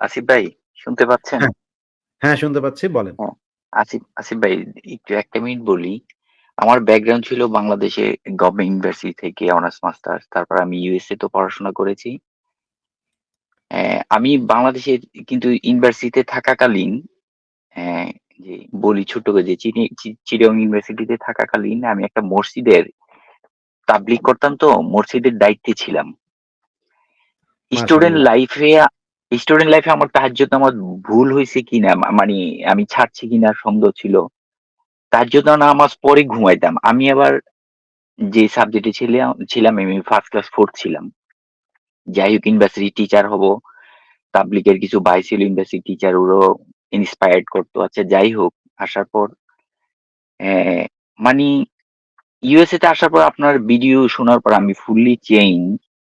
আসিফ ভাই শুনতে পাচ্ছেন? হ্যাঁ। হ্যাঁ, শুনতে পাচ্ছি বলেন। হ্যাঁ, আসিফ আসিফ ভাই একটু ১ টা মিনিট বলি। আমার ব্যাকগ্রাউন্ড ছিল বাংলাদেশে গভর্নমেন্ট ইউনিভার্সিটি থেকে অনার্স মাস্টার্স। তারপর আমি ইউএসএ তো পড়াশোনা করেছি। অ্যা আমি বাংলাদেশে কিন্তু ইউনিভার্সিটিতে থাকাকালীন যে বলি ছোট্ট করে যে চিনি চি ইউনিভার্সিটিতে থাকাকালীন আমি একটা মসজিদের তাবলীগ করতাম তো মসজিদের দায়িত্বে ছিলাম। স্টুডেন্ট লাইফে স্টুডেন্ট লাইফে আমার তাহাজ্জুদ নামাজ ভুল হইছে কিনা মানি আমি ছাড়ছি কিনা, সন্দেহ ছিল। তাহাজ্জুদ নামাজ পরে ঘুমাইতাম। আমি আবার যে সাবজেক্টে ছিলাম ছিলাম, আমি ফার্স্ট ক্লাস 4th ছিলাম। যাই হোক ইউনিভার্সিটি টিচার হব। তাবলীগের কিছু ভাই ছিল ইউনিভার্সিটি টিচার ওরাও ইন্সপায়ার্ড করতো। আচ্ছা যাই হোক, আসার পর অ্যা মানি ইউএসএ তে আসার পর আপনার ভিডিও শোনার পর আমি ফুললি চেঞ্জ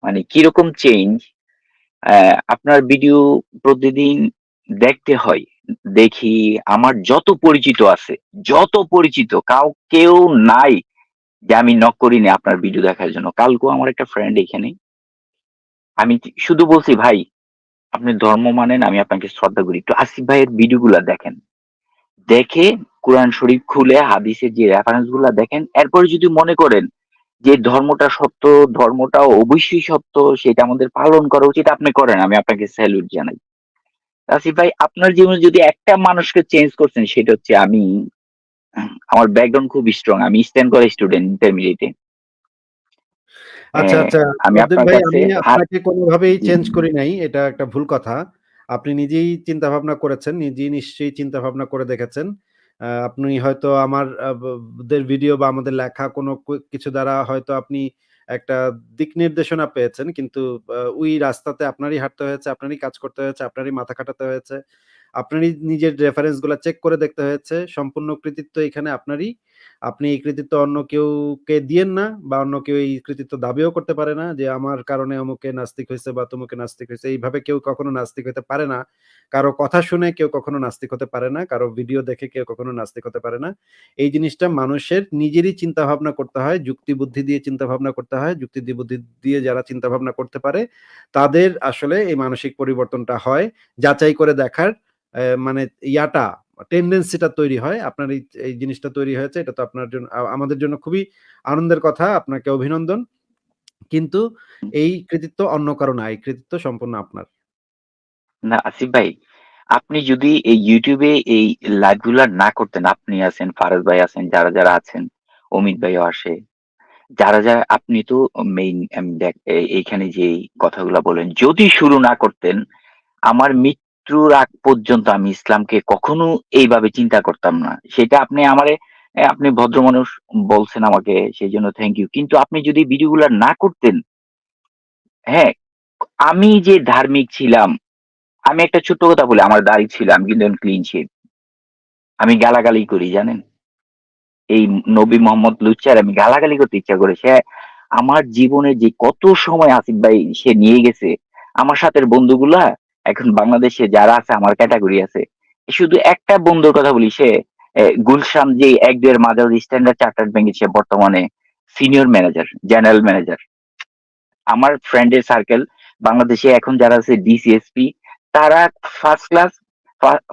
মানে কীরকম চেঞ্জ আপনার ভিডিও প্রতিদিন দেখতে হয়। দেখি আমার যত পরিচিত আছে, যত পরিচিত কাউ কেউ নাই যে আমি নক করিনি আপনার ভিডিও দেখার জন্য। কালকেও আমার একটা ফ্রেন্ড এখানে আমি শুধু বলছি, "ভাই, আপনি ধর্ম মানেন, আমি আপনাকে শ্রদ্ধা করি। একটু আসিফ ভাইয়ের ভিডিওগুলা দেখেন। দেখে কোরআন শরীফ খুলে হাদিসের যে রেফারেন্সগুলা দেখেন। এরপরে যদি মনে করেন যে ধর্মটা সত্য, ধর্মটা অবশ্যই সত্য, সেটা আমাদের পালন করা উচিত, আপনি করেন। আমি আপনাকে স্যালুট জানাই।" আসিফ ভাই আপনার জীবনে যদি একটা মানুষকে চেঞ্জ করছেন সেটা হচ্ছে আমি আমার ব্যাকগ্রাউন্ড খুব স্ট্রং। আমি স্ট্যান্ড করা স্টুডেন্ট ইন্টারমিডিয়েটে। আচ্ছা, আচ্ছা। আমি আপনাকে কোনভাবেই। চেঞ্জ করি নাই। এটা একটা ভুল কথা। আপনি নিজেই চিন্তা ভাবনা করেছেন। নিজেই নিশ্চয়ই চিন্তা ভাবনা করে দেখেছেন। আপনি হয়তো আমার দের ভিডিও বা আমাদের লেখা কোনো কিছু দ্বারা হয়তো আপনি একটা দিক নির্দেশনা পেয়েছেন। কিন্তু ওই রাস্তাতে আপনারই হাঁটতে হয়েছে, আপনারই কাজ করতে হয়েছে, আপনারই মাথা কাটাতে হয়েছে। আপনারই নিজের রেফারেন্সগুলো চেক করে দেখতে হয়েছে। সম্পূর্ণ কৃতিত্ব এখানে আপনারই। আপনি এই কৃতিত্ব অন্য কেউকে দিয়েন না বা অন্য কেউ এই কৃতিত্ব দাবিও করতে পারে না যে আমার কারণে অমুকে নাস্তিক হয়েছে বা তমুকে নাস্তিক হয়েছে এইভাবে কেউ কখনো নাস্তিক হতে পারে না। কারও কথা শুনে কেউ কখনো নাস্তিক হতে পারে না। কারও ভিডিও দেখে কেউ কখনো নাস্তিক হতে পারে না। এই জিনিসটা মানুষের নিজেরই চিন্তা ভাবনা করতে হয়। যুক্তি বুদ্ধি দিয়ে চিন্তা ভাবনা করতে হয়। যুক্তি বুদ্ধি দিয়ে যারা চিন্তা ভাবনা করতে পারে, তাদের আসলে এই মানসিক পরিবর্তনটা হয়। যাচাই করে দেখার মানে ইয়াটা টেনডেন্সিটা তৈরি হয়। আপনার এই এই জিনিসটা তৈরি হয়েছে। এটা তো আপনার জন্য আমাদের জন্য খুবই আনন্দের কথা। আপনাকে অভিনন্দন। কিন্তু এই কৃতিত্ব অন্য কারও না। এই কৃতিত্ব সম্পূর্ণ আপনার। না আসিফ ভাই, আপনি যদি এই ইউটিউবে এই লাইভগুলা না করতেন, আপনি আছেন, ফারাজ ভাই আছেন, যারা, যারা আছেন, অমিত ভাইও আসে। যারা, যারা আপনি তো মেইন এইখানে যে কথাগুলা বললেন, যদি শুরু না করতেন, আমার মৃত্যুর আগ পর্যন্ত আমি ইসলামকে কখনো এইভাবে চিন্তা করতাম না। সেটা আপনি আমারে আপনি ভদ্র মানুষ বলছেন আমাকে সেজন্য থ্যাংক ইউ। কিন্তু আপনি যদি ভিডিওগুলা না করতেন হ্যাঁ, আমি যে ধার্মিক ছিলাম, আমি একটা ছোট্ট কথা বলি, আমার দাড়ি ছিল, আমি কিন্তু ক্লিন শেভ। আমি গালাগালি করি জানেন? এই নবী মোহাম্মদ লুচ্চার আমি গালাগালি করতে ইচ্ছা করে। সে আমার জীবনে যে কত সময় আসিফ ভাই সে নিয়ে গেছে। আমার সাথে বন্ধুগুলা এখন বাংলাদেশে যারা আছে আমার ক্যাটাগরি আছে। শুধু একটা বন্ধুর কথা বলি সে গুলশান যে ১-২ এর মাঝারি স্ট্যান্ডার্ড চার্টার্ড ব্যাংকে সে বর্তমানে সিনিয়র ম্যানেজার, জেনারেল ম্যানেজার। আমার ফ্রেন্ডের সার্কেল বাংলাদেশে এখন যারা আছে ডিসিএসপি তারা ফার্স্ট ক্লাস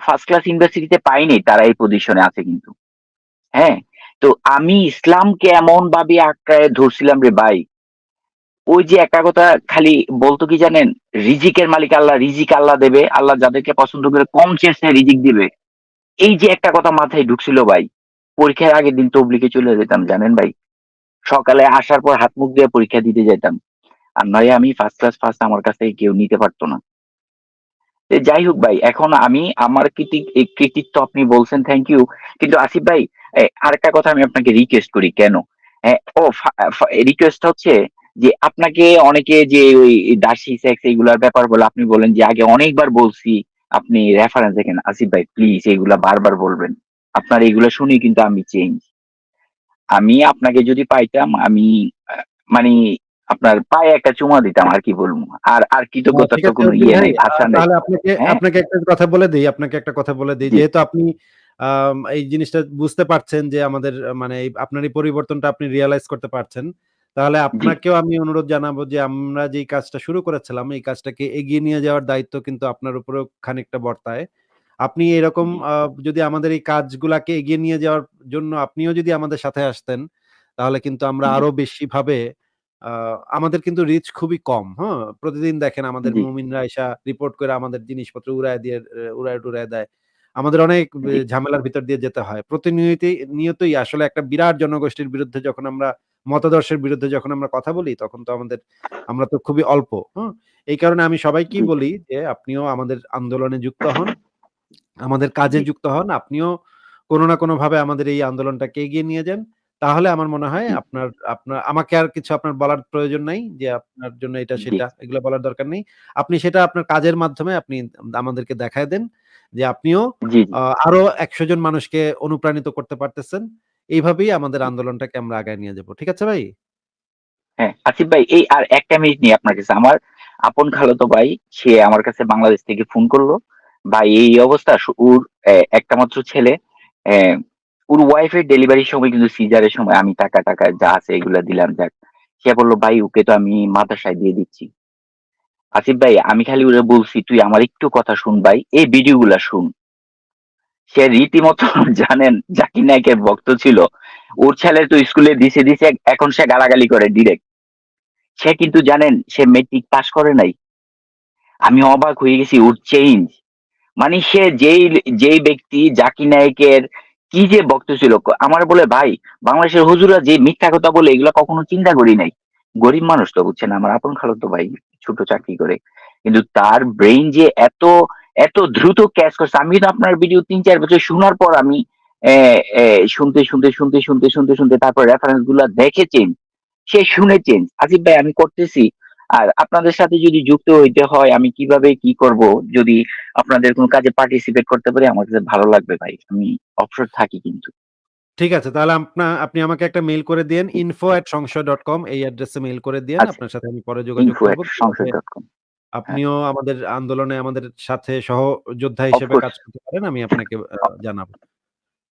ফার্স্ট ক্লাস ইউনিভার্সিটিতে পায়নি তারা এই পজিশনে আছে কিন্তু। হ্যাঁ? তো আমি ইসলামকে এমনভাবে আঁকড়ায় ধরছিলাম রে ভাই। ওই যে একটা কথা খালি বলতো কি জানেন? রিজিকের মালিক আল্লাহ, রিজিক আল্লাহ দেবে। আল্লাহ যাদেরকে পছন্দ করে কম চেষ্টায় রিজিক দিবে। এই যে একটা কথা মাথায় ঢুকছিল ভাই। পরীক্ষার আগের দিন তবলিগে চলে যেতাম জানেন ভাই? সকালে আসার পর হাত মুখ দিয়ে পরীক্ষা দিতে যেতাম আর নয় আমি ফার্স্ট ক্লাস ফার্স্ট আমার কাছ থেকে কেউ নিতে পারতো না। যাই হোক ভাই, এখন আমি আমার কৃতিত্ব আপনি বলছেন থ্যাংক ইউ। কিন্তু আসিফ ভাই আরেকটা কথা আমি আপনাকে রিকোয়েস্ট করি কেন? ও রিকোয়েস্ট হচ্ছে যে আপনাকে অনেকে যে ওই দাসী সেক্স এগুলার ব্যাপার বলে আপনি বলেন যে আগে অনেকবার বলছি, আপনি রেফারেন্স দেখেন। আসিফ ভাই প্লিজ এগুলা বারবার বলবেন। আপনার এগুলা শুনেই কিন্তু আমি চেঞ্জ। আমি আপনাকে যদি পাইতাম আমি মানি আপনার পায়ে একটা চুমা দিতাম আর কি বলব। আর, আর ঠিক তো কোনো ইয়ে নাই, ভাষা নাই। তাহলে আপনাকে হ্যাঁ? আপনাকে একটা কথা বলে দেই আপনাকে একটা কথা বলে দেই। যেহেতু আপনি এই জিনিসটা বুঝতে পারছেন যে আমাদের মানে আপনার এই পরিবর্তনটা আপনি রিয়ালাইজ করতে পারছেন। তাহলে আপনাকেও আমি অনুরোধ জানাব যে আমরা যেই কাজটা শুরু করেছিলাম এই কাজটাকে এগিয়ে নিয়ে যাওয়ার দায়িত্ব কিন্তু আপনার উপরেও খানিকটা বর্তায়। আপনি এরকম। যদি আমাদের এই কাজগুলাকে এগিয়ে নিয়ে যাওয়ার জন্য আপনিও যদি আমাদের সাথে আসতেন, তাহলে কিন্তু আমরা। আরও বেশিভাবে আ আমাদের কিন্তু রিচ খুবই কম, হ্যাঁ? প্রতিদিন দেখেন আমাদের। মুমিনরা আইসা রিপোর্ট করে আমাদের জিনিসপত্র উড়ায় দিয়ে এ উড়ায়-টুড়ায় দেয়। আমাদের অনেক ঝামেলার ভিতর দিয়ে যেতে হয়। প্রতিনিয়তই নিয়তই আসলে একটা বিরাট জনগোষ্ঠীর বিরুদ্ধে যখন আমরা মতাদর্শের বিরুদ্ধে যখন আমরা কথা বলি, তখন তো আমাদের আমরা তো খুবই অল্প, হুম? এই কারণে আমি সবাইকেই। বলি যে আপনিও আমাদের আন্দোলনে যুক্ত হন। আমাদের কাজে যুক্ত হন। আপনিও কোন না কোনো ভাবে আমাদের এই আন্দোলনটাকে এগিয়ে নিয়ে যান। তাহলে আমার মনে হয় আপনার আপনার আমাকে আর কিছু আপনার বলার প্রয়োজন নাই যে আপনার জন্য এটা সেটা এগুলো বলার দরকার নেই। আপনি সেটা আপনার কাজের মাধ্যমে আপনি আমাদেরকে দেখায় দেন যে আপনিও। আরও ১০০ জন মানুষকে অনুপ্রাণিত করতে পারতেছেন। এইভাবেই আমাদের আন্দোলনটাকে আমরা আগায় নিয়ে যাব। ঠিক আছে ভাই? হ্যাঁ, আসিফ ভাই এই আর একটা মিনিট নিয়ে আপনার কাছে আমার আপন খালাতো ভাই সে আমার কাছে বাংলাদেশ থেকে ফোন করল। ভাই এই অবস্থা ওর একটা মাত্র ছেলে। ওর ওয়াইফের ডেলিভারির সময় কিন্তু সিজারের সময় আমি টাকা-টাকা যা আছে এগুলা দিলাম যাক। সে বলল "ভাই ওকে তো আমি মাদ্রাসায় দিয়ে দিচ্ছি।" আসিফ ভাই আমি খালি ওরে বলছি, "তুই আমার একটু কথা শুন ভাই, এই ভিডিওগুলা শুন।" সে রীতিমতো জানেন জাকির নায়কের ভক্ত ছিল। ওর ছেলে তো স্কুলে দিছে, দিছে এখন সে গালাগালি করে ডিরেক্ট। সে কিন্তু জানেন সে মেট্রিক পাস করে নাই। আমি অবাক হয়ে গেছি ওর চেঞ্জ। মানে সে যেই যেই ব্যক্তি জাকির নায়কের কি যে ভক্ত ছিল আমার বলে, "ভাই বাংলাদেশের হুজুররা যে মিথ্যা কথা বলে এগুলা কখনো চিন্তা করি নাই।" গরিব মানুষ তো বুঝছেন আমার আপন খালাতো ভাই ছোট চাকরি করে। কিন্তু তার ব্রেইন যে এত, এত দ্রুত ক্যাচ করছে আমি তো আপনার ভিডিও ৩-৪ বছর শোনার পর আমি শুনতে, শুনতে, শুনতে, শুনতে, শুনতে, শুনতে তারপর রেফারেন্সগুলা দেখে চেঞ্জ। সে শুনে চেঞ্জ। আসিফ ভাই আমি করতেছি। আর আপনাদের সাথে যদি যুক্ত হইতে হয় আমি কীভাবে কি করব যদি আপনাদের কোনো কাজে পার্টিসিপেট করতে পারি আমার কাছে ভালো লাগবে ভাই। আমি অবসর থাকি কিন্তু। ঠিক আছে। তাহলে আপনা আপনি আমাকে একটা মেইল করে দিয়েন info@সংশয়.com এই অ্যাড্রেসে মেইল করে দিয়েন। আচ্ছা। আপনার সাথে আমি পরে যোগাযোগ করব। হ্যাঁ। আপনিও আমাদের আন্দোলনে আমাদের সাথে সহযোদ্ধা হিসেবে কাজ করতে পারেন আমি আপনাকে জানাব।